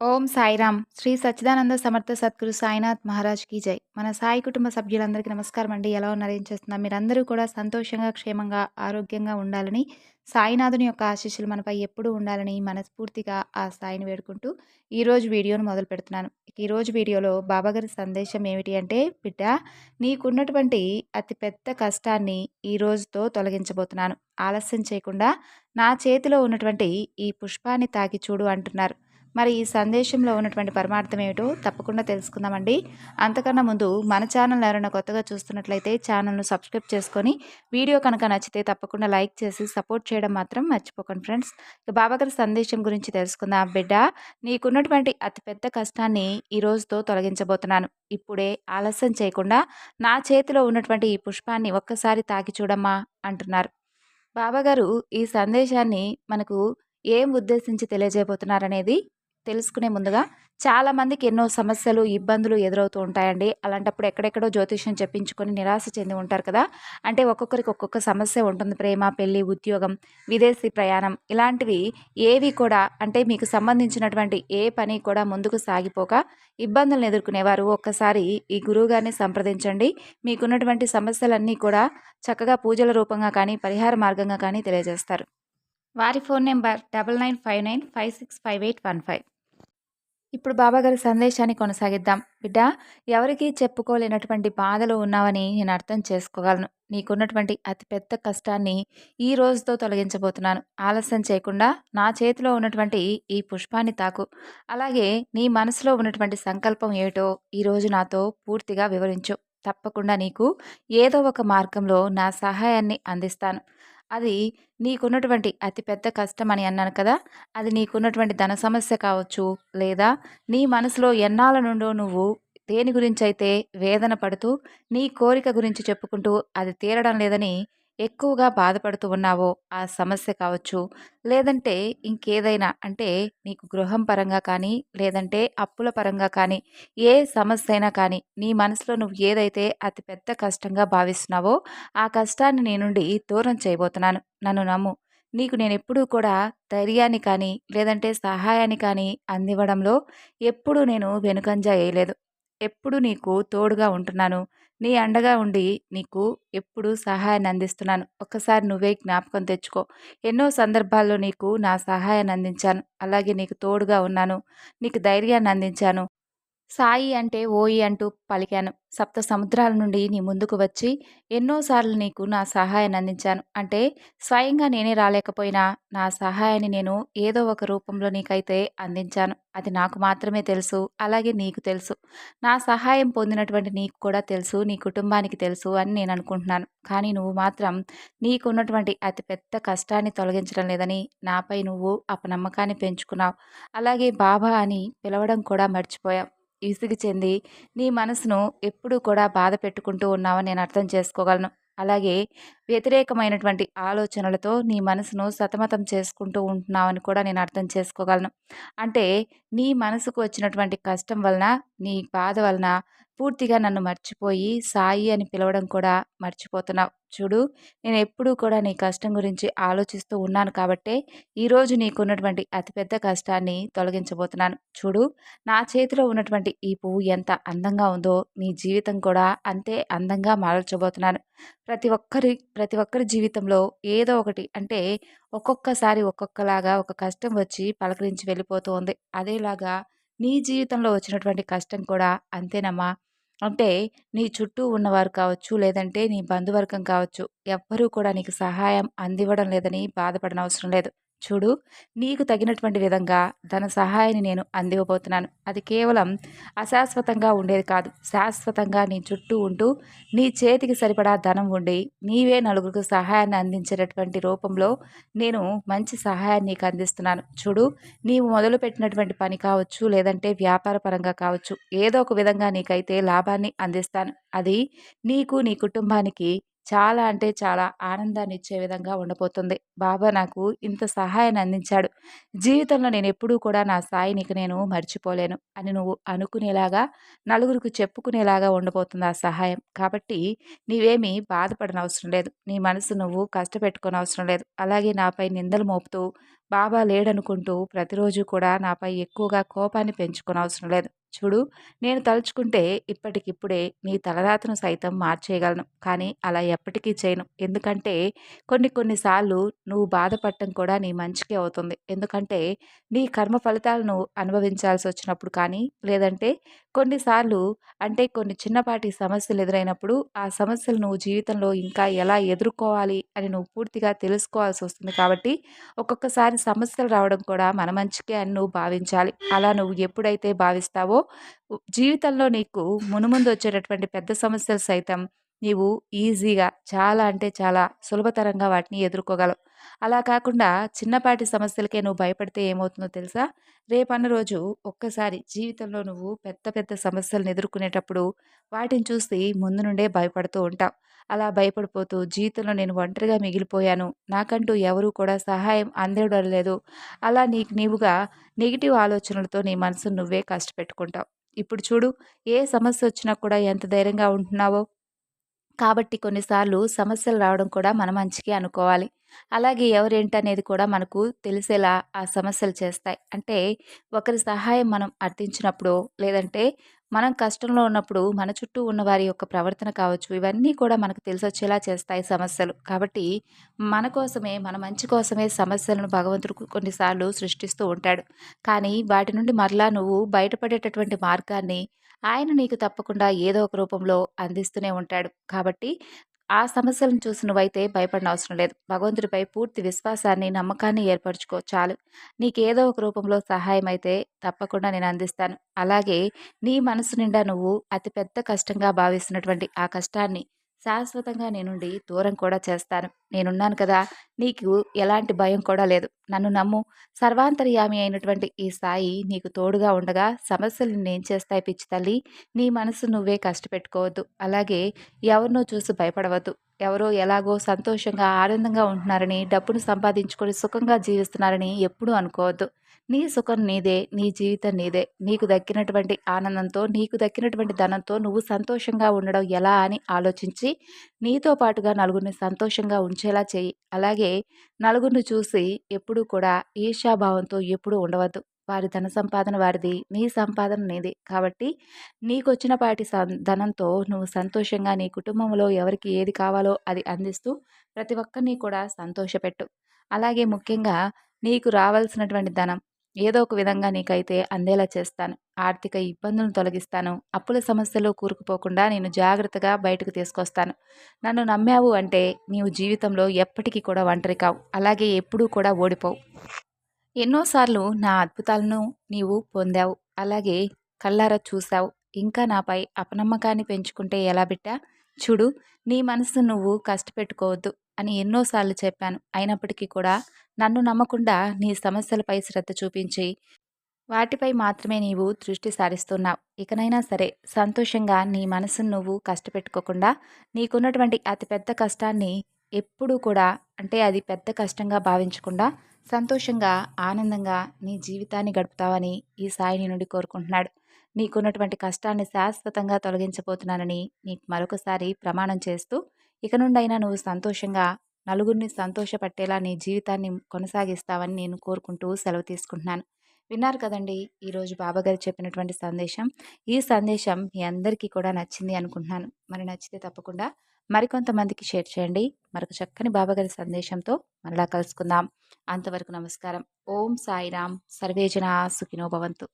ఓం సాయిరామ్. శ్రీ సచ్చిదానంద సమర్థ సద్గురు సాయినాథ్ మహారాజ్కి జై. మన సాయి కుటుంబ సభ్యులందరికీ నమస్కారం అండి. ఎలా ఉన్నారు? ఏం చేస్తున్నారు? మీరందరూ కూడా సంతోషంగా క్షేమంగా ఆరోగ్యంగా ఉండాలని సాయినాథుని యొక్క ఆశీస్సులు మనపై ఎప్పుడూ ఉండాలని మనస్ఫూర్తిగా ఆ సాయిని వేడుకుంటూ ఈరోజు వీడియోను మొదలు పెడుతున్నాను. ఈరోజు వీడియోలో బాబాగారి సందేశం ఏమిటి అంటే బిడ్డ నీకున్నటువంటి అతిపెద్ద కష్టాన్ని ఈ రోజుతో తొలగించబోతున్నాను. ఆలస్యం చేయకుండా నా చేతిలో ఉన్నటువంటి ఈ పుష్పాన్ని తాకి చూడు అంటున్నారు. మరి ఈ సందేశంలో ఉన్నటువంటి పరమార్థం ఏమిటో తప్పకుండా తెలుసుకుందామండి. అంతకన్నా ముందు మన ఛానల్ ఎవరైనా కొత్తగా చూస్తున్నట్లయితే ఛానల్ను సబ్స్క్రైబ్ చేసుకొని వీడియో కనుక నచ్చితే తప్పకుండా లైక్ చేసి సపోర్ట్ చేయడం మాత్రం మర్చిపోకండి ఫ్రెండ్స్. ఇక బాబాగారి సందేశం గురించి తెలుసుకుందాం. బిడ్డ నీకున్నటువంటి అతిపెద్ద కష్టాన్ని ఈ రోజుతో తొలగించబోతున్నాను. ఇప్పుడే ఆలస్యం చేయకుండా నా చేతిలో ఉన్నటువంటి ఈ పుష్పాన్ని ఒక్కసారి తాకి చూడమ్మా అంటున్నారు. బాబాగారు ఈ సందేశాన్ని మనకు ఏం ఉద్దేశించి తెలియజేయబోతున్నారనేది తెలుసుకునే ముందుగా చాలామందికి ఎన్నో సమస్యలు ఇబ్బందులు ఎదురవుతూ ఉంటాయండి. అలాంటప్పుడు ఎక్కడెక్కడో జ్యోతిష్యం చెప్పించుకొని నిరాశ చెంది ఉంటారు కదా. అంటే ఒక్కొక్కరికి ఒక్కొక్క సమస్య ఉంటుంది. ప్రేమ పెళ్ళి ఉద్యోగం విదేశీ ప్రయాణం ఇలాంటివి ఏవి కూడా అంటే మీకు సంబంధించినటువంటి ఏ పని కూడా ముందుకు సాగిపోక ఇబ్బందులను ఎదుర్కొనేవారు. ఒక్కసారి ఈ గురువుగారిని సంప్రదించండి. మీకున్నటువంటి సమస్యలన్నీ కూడా చక్కగా పూజల రూపంగా కానీ పరిహార మార్గంగా కానీ తెలియజేస్తారు. వారి phone number double nine five nine five six five eight one five. ఇప్పుడు బాబాగారి సందేశాన్ని కొనసాగిద్దాం. బిడ్డ ఎవరికీ చెప్పుకోలేనటువంటి బాధలు ఉన్నావని నేను అర్థం చేసుకోగలను. నీకున్నటువంటి అతిపెద్ద కష్టాన్ని ఈ రోజుతో తొలగించబోతున్నాను. ఆలస్యం చేయకుండా నా చేతిలో ఉన్నటువంటి ఈ పుష్పాన్ని తాకు. అలాగే నీ మనసులో ఉన్నటువంటి సంకల్పం ఏమిటో ఈరోజు నాతో పూర్తిగా వివరించు. తప్పకుండా నీకు ఏదో ఒక మార్గంలో నా సహాయాన్ని అందిస్తాను. అది నీకున్నటువంటి అతిపెద్ద కష్టం అని అన్నాను కదా! అది నీకున్నటువంటి ధన సమస్య కావచ్చు లేదా నీ మనసులో ఎన్నాళ్ళ నుండో నువ్వు దేని గురించి అయితే వేదన పడుతూ నీ కోరిక గురించి చెప్పుకుంటూ అది తీరడం లేదని ఎక్కువగా బాధపడుతూ ఉన్నావో ఆ సమస్య కావచ్చు. లేదంటే ఇంకేదైనా అంటే నీకు గృహం పరంగా కానీ లేదంటే అప్పుల పరంగా కానీ ఏ సమస్య అయినా కానీ నీ మనసులో నువ్వు ఏదైతే అతి పెద్ద కష్టంగా భావిస్తున్నావో ఆ కష్టాన్ని నీ నుండి దూరం చేయబోతున్నాను. నన్ను నమ్ము. నీకు నేను ఎప్పుడూ కూడా ధైర్యాన్ని కానీ లేదంటే సహాయాన్ని కానీ అందివ్వడంలో ఎప్పుడూ నేను వెనుకంజ వేయలేదు. ఎప్పుడు నీకు తోడుగా ఉంటున్నాను. నీ అండగా ఉండి నీకు ఎప్పుడు సహాయాన్ని అందిస్తున్నాను. ఒక్కసారి నువ్వే జ్ఞాపకం తెచ్చుకో. ఎన్నో సందర్భాల్లో నీకు నా సహాయాన్ని అందించాను. అలాగే నీకు తోడుగా ఉన్నాను. నీకు ధైర్యాన్ని అందించాను. సాయి అంటే ఓయి అంటూ పలికాను. సప్త సముద్రాల నుండి నీ ముందుకు వచ్చి ఎన్నోసార్లు నీకు నా సహాయాన్ని అందించాను. అంటే స్వయంగా నేనే రాలేకపోయినా నా సహాయాన్ని నేను ఏదో ఒక రూపంలో నీకైతే అందించాను. అది నాకు మాత్రమే తెలుసు అలాగే నీకు తెలుసు. నా సహాయం పొందినటువంటి నీకు కూడా తెలుసు నీ కుటుంబానికి తెలుసు అని నేను అనుకుంటున్నాను. కానీ నువ్వు మాత్రం నీకున్నటువంటి అతిపెద్ద కష్టాన్ని తొలగించడం లేదని నాపై నువ్వు అపనమ్మకాన్ని పెంచుకున్నావు. అలాగే బాబా అని పిలవడం కూడా మర్చిపోయావు. విసుగు చెంది నీ మనసును ఎప్పుడూ కూడా బాధ పెట్టుకుంటూ ఉన్నావని నేను అర్థం చేసుకోగలను. అలాగే వ్యతిరేకమైనటువంటి ఆలోచనలతో నీ మనసును సతమతం చేసుకుంటూ ఉంటున్నావని కూడా నేను అర్థం చేసుకోగలను. అంటే నీ మనసుకు వచ్చినటువంటి కష్టం వలన నీ బాధ వలన పూర్తిగా నన్ను మర్చిపోయి సాయి అని పిలవడం కూడా మర్చిపోతున్నావు. చూడు నేను ఎప్పుడూ కూడా నీ కష్టం గురించి ఆలోచిస్తూ ఉన్నాను కాబట్టే ఈరోజు నీకున్నటువంటి అతిపెద్ద కష్టాన్ని తొలగించబోతున్నాను. చూడు నా చేతిలో ఉన్నటువంటి ఈ పువ్వు ఎంత అందంగా ఉందో నీ జీవితం కూడా అంతే అందంగా మార్చబోతున్నాను. ప్రతి ఒక్కరి ప్రతి ఒక్కరి జీవితంలో ఏదో ఒకటి అంటే ఒక్కొక్కసారి ఒక్కొక్కలాగా ఒక కష్టం వచ్చి పలకరించి వెళ్ళిపోతూ ఉంది. అదేలాగా నీ జీవితంలో వచ్చినటువంటి కష్టం కూడా అంతేనమ్మా. అంటే నీ చుట్టూ ఉన్నవారు కావచ్చు లేదంటే నీ బంధువర్గం కావచ్చు ఎవ్వరూ కూడా నీకు సహాయం అందివ్వడం లేదని బాధపడనవసరం లేదు. చూడు నీకు తగినటువంటి విధంగా ధన సహాయాన్ని నేను అందివ్వబోతున్నాను. అది కేవలం అశాశ్వతంగా ఉండేది కాదు. శాశ్వతంగా నీ చుట్టూ ఉంటూ నీ చేతికి సరిపడా ధనం ఉండి నీవే నలుగురికి సహాయాన్ని అందించేటటువంటి రూపంలో నేను మంచి సహాయాన్ని నీకు అందిస్తున్నాను. చూడు నీవు మొదలుపెట్టినటువంటి పని కావచ్చు లేదంటే వ్యాపార పరంగా కావచ్చు ఏదో ఒక విధంగా నీకైతే లాభాన్ని అందిస్తాను. అది నీకు నీ కుటుంబానికి చాలా అంటే చాలా ఆనందాన్నిచ్చే విధంగా ఉండబోతుంది. బాబా నాకు ఇంత సహాయాన్ని అందించాడు. జీవితంలో నేను ఎప్పుడూ కూడా నా సాయిని ఇక నేను మర్చిపోలేను అని నువ్వు అనుకునేలాగా, నలుగురికి చెప్పుకునేలాగా ఉండబోతుంది ఆ సహాయం. కాబట్టి నీవేమీ బాధపడనవసరం లేదు. నీ మనసు నువ్వు కష్టపెట్టుకోనవసరం లేదు. అలాగే నాపై నిందలు మోపుతూ, బాబా లేడనుకుంటూ ప్రతిరోజు కూడా నాపై ఎక్కువగా కోపాన్ని పెంచుకోనవసరం లేదు. చూడు నేను తలుచుకుంటే ఇప్పటికిప్పుడే నీ తలరాతను సైతం మార్చేయగలను. కానీ అలా ఎప్పటికీ చేయను. ఎందుకంటే కొన్ని కొన్నిసార్లు నువ్వు బాధపడటం కూడా నీ మంచికే అవుతుంది. ఎందుకంటే నీ కర్మ ఫలితాలను అనుభవించాల్సి వచ్చినప్పుడు కానీ లేదంటే కొన్నిసార్లు అంటే కొన్ని చిన్నపాటి సమస్యలు ఎదురైనప్పుడు ఆ సమస్యలు నువ్వు జీవితంలో ఇంకా ఎలా ఎదుర్కోవాలి అని నువ్వు పూర్తిగా తెలుసుకోవాల్సి వస్తుంది. కాబట్టి ఒక్కొక్కసారి సమస్యలు రావడం కూడా మన మంచికే అని నువ్వు భావించాలి. అలా నువ్వు ఎప్పుడైతే భావిస్తావో జీవితంలో నీకు మునుముందు వచ్చేటటువంటి పెద్ద సమస్యలు సైతం నీవు ఈజీగా చాలా అంటే చాలా సులభతరంగా వాటిని ఎదుర్కోగలవు. అలా కాకుండా చిన్నపాటి సమస్యలకే నువ్వు భయపడితే ఏమవుతుందో తెలుసా? రేపన్న రోజు ఒక్కసారి జీవితంలో నువ్వు పెద్ద పెద్ద సమస్యలను ఎదుర్కొనేటప్పుడు వాటిని చూసి ముందు నుండే భయపడుతూ ఉంటావు. అలా భయపడిపోతూ జీవితంలో నేను ఒంటరిగా మిగిలిపోయాను. నాకంటూ ఎవరూ కూడా సహాయం అందడం లేదు. అలా నీకు నీవుగా నెగిటివ్ ఆలోచనలతో నీ మనసును నువ్వే కష్టపెట్టుకుంటావు. ఇప్పుడు చూడు ఏ సమస్య వచ్చినా కూడా ఎంత ధైర్యంగా ఉంటున్నావో? కాబట్టి కొన్నిసార్లు సమస్యలు రావడం కూడా మన మంచికి అనుకోవాలి. అలాగే ఎవరేంటనేది కూడా మనకు తెలిసేలా ఆ సమస్యలు చేస్తాయి. అంటే ఒకరి సహాయం మనం అర్థించినప్పుడు లేదంటే మనం కష్టంలో ఉన్నప్పుడు మన చుట్టూ ఉన్న వారి యొక్క ప్రవర్తన కావచ్చు ఇవన్నీ కూడా మనకు తెలిసొచ్చేలా చేస్తాయి సమస్యలు. కాబట్టి మన కోసమే మన మంచి కోసమే సమస్యలను భగవంతుడు కొన్నిసార్లు సృష్టిస్తూ ఉంటాడు. కానీ వాటి నుండి మరలా నువ్వు బయటపడేటటువంటి మార్గాన్ని ఆయన నీకు తప్పకుండా ఏదో ఒక రూపంలో అందిస్తూనే ఉంటాడు. కాబట్టి ఆ సమస్యలను చూసి నువ్వైతే భయపడిన అవసరం లేదు. భగవంతుడిపై పూర్తి విశ్వాసాన్ని నమ్మకాన్ని ఏర్పరచుకో. చాలు. నీకేదో ఒక రూపంలో సహాయం అయితే తప్పకుండా నేను అందిస్తాను. అలాగే నీ మనసు నిండా నువ్వు అతిపెద్ద కష్టంగా భావిస్తున్నటువంటి ఆ కష్టాన్ని శాశ్వతంగా నేనుండి దూరం కూడా చేస్తాను. నేనున్నాను కదా నీకు ఎలాంటి భయం కూడా లేదు. నన్ను నమ్ము. సర్వాంతర్యామి అయినటువంటి ఈ స్థాయి నీకు తోడుగా ఉండగా సమస్యలు నేను చేస్తాయి పిచ్చి తల్లి? నీ మనసు నువ్వే కష్టపెట్టుకోవద్దు. అలాగే ఎవరినో చూసి భయపడవద్దు. ఎవరో ఎలాగో సంతోషంగా ఆనందంగా ఉంటున్నారని డబ్బును సంపాదించుకొని సుఖంగా జీవిస్తున్నారని ఎప్పుడూ అనుకోవద్దు. నీ సుఖం నీదే నీ జీవితం నీదే. నీకు దక్కినటువంటి ఆనందంతో నీకు దక్కినటువంటి ధనంతో నువ్వు సంతోషంగా ఉండడం ఎలా అని ఆలోచించి నీతో పాటుగా నలుగురిని సంతోషంగా ఉంచేలా చేయి అలాగే నలుగురిని చూసి ఎప్పుడూ కూడా ఈర్ష్యాభావంతో ఎప్పుడూ ఉండవద్దు. వారి ధన సంపాదన వారిది నీ సంపాదన నీది. కాబట్టి నీకొచ్చిన పాటి ధనంతో నువ్వు సంతోషంగా నీ కుటుంబంలో ఎవరికి ఏది కావాలో అది అందిస్తూ ప్రతి ఒక్కరిని కూడా సంతోషపెట్టు. అలాగే ముఖ్యంగా నీకు రావాల్సినటువంటి ధనం ఏదో ఒక విధంగా నీకైతే అందేలా చేస్తాను. ఆర్థిక ఇబ్బందులను తొలగిస్తాను. అప్పుల సమస్యలు కూరుకుపోకుండా నేను జాగ్రత్తగా బయటకు తీసుకొస్తాను. నన్ను నమ్మావు అంటే నీవు జీవితంలో ఎప్పటికీ కూడా ఒంటరి కావు అలాగే ఎప్పుడూ కూడా ఓడిపోవు. ఎన్నోసార్లు నా అద్భుతాలను నీవు పొందావు. అలాగే కల్లారా చూశావు. ఇంకా నాపై అపనమ్మకాన్ని పెంచుకుంటే ఎలా బిట్టా? చూడు నీ మనసు నువ్వు కష్టపెట్టుకోవద్దు. అని ఎన్నోసార్లు చెప్పాను. అయినప్పటికీ కూడా నన్ను నమ్మకుండా నీ సమస్యలపై శ్రద్ధ చూపించి వాటిపై మాత్రమే నీవు దృష్టి సారిస్తున్నావు. ఇకనైనా సరే సంతోషంగా నీ మనసును నువ్వు కష్టపెట్టుకోకుండా నీకున్నటువంటి అతిపెద్ద కష్టాన్ని ఎప్పుడూ కూడా అంటే అది పెద్ద కష్టంగా భావించకుండా సంతోషంగా ఆనందంగా నీ జీవితాన్ని గడుపుతావని ఈ సాయి నుండి కోరుకుంటున్నాడు. నీకున్నటువంటి కష్టాన్ని శాశ్వతంగా తొలగించబోతున్నానని నీకు మరొకసారి ప్రమాణం చేస్తూ ఇక నుండైనా నువ్వు సంతోషంగా నలుగురిని సంతోషపట్టేలా నీ జీవితాన్ని కొనసాగిస్తావని నేను కోరుకుంటూ సెలవు తీసుకుంటున్నాను. విన్నారు కదండి ఈరోజు బాబాగారు చెప్పినటువంటి సందేశం. ఈ సందేశం మీ అందరికీ కూడా నచ్చింది అనుకుంటున్నాను. మరి నచ్చితే తప్పకుండా మరికొంతమందికి షేర్ చేయండి. మరొక చక్కని బాబాగారి సందేశంతో మరలా కలుసుకుందాం. అంతవరకు నమస్కారం. ఓం సాయిరామ్. సర్వేజన సుఖినో భవంతు.